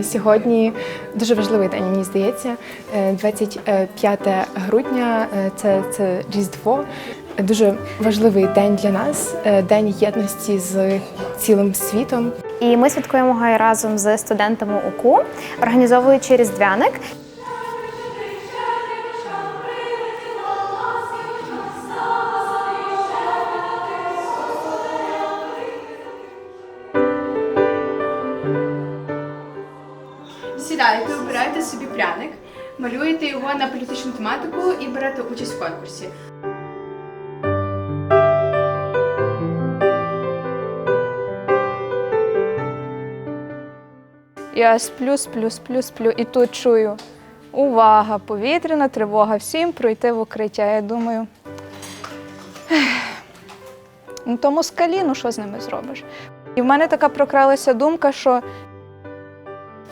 Е, Сьогодні дуже важливий день, мені здається. Е, 25 грудня е, це, це Різдво. Дуже важливий день для нас, е, день єдності з цілим світом. І ми святкуємо його разом з студентами УКУ, організовуючи різдвяник. Сідаєте, обираєте собі пряник, малюєте його на політичну тематику і берете участь в конкурсі. Я сплю, сплю, сплю, сплю, і тут чую. Увага! Повітряна тривога, всім пройти в укриття. Я думаю. Ну, тому скалі, ну що з ними зробиш? І в мене така прокралася думка, що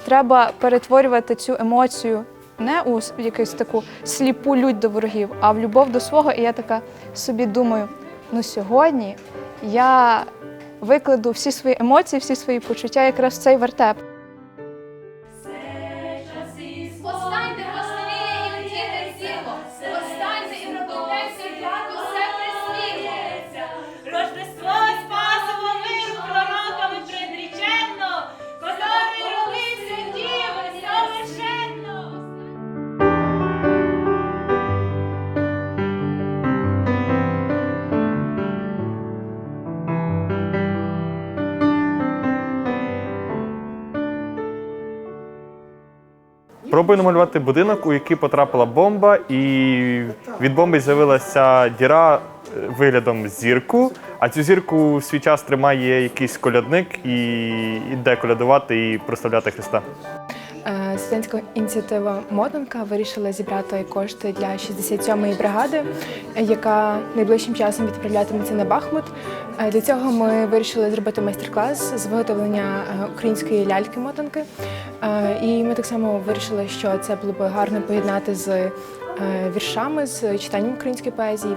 треба перетворювати цю емоцію не у якусь таку сліпу лють до ворогів, а в любов до свого. І я така собі думаю: ну сьогодні я викладу всі свої емоції, всі свої почуття якраз в цей вертеп. Пробую намалювати будинок, у який потрапила бомба, і від бомби з'явилася діра е, виглядом зірку. А цю зірку в свій час тримає якийсь колядник і йде колядувати і прославляти Христа. Е, Студентська ініціатива Мотанка вирішила зібрати кошти для 67-ї бригади, яка найближчим часом відправлятиметься на Бахмут. Е, Для цього ми вирішили зробити майстер-клас з виготовлення е, української ляльки мотанки. Е, І ми так само вирішили, що це було б гарно поєднати з віршами, з читанням української поезії.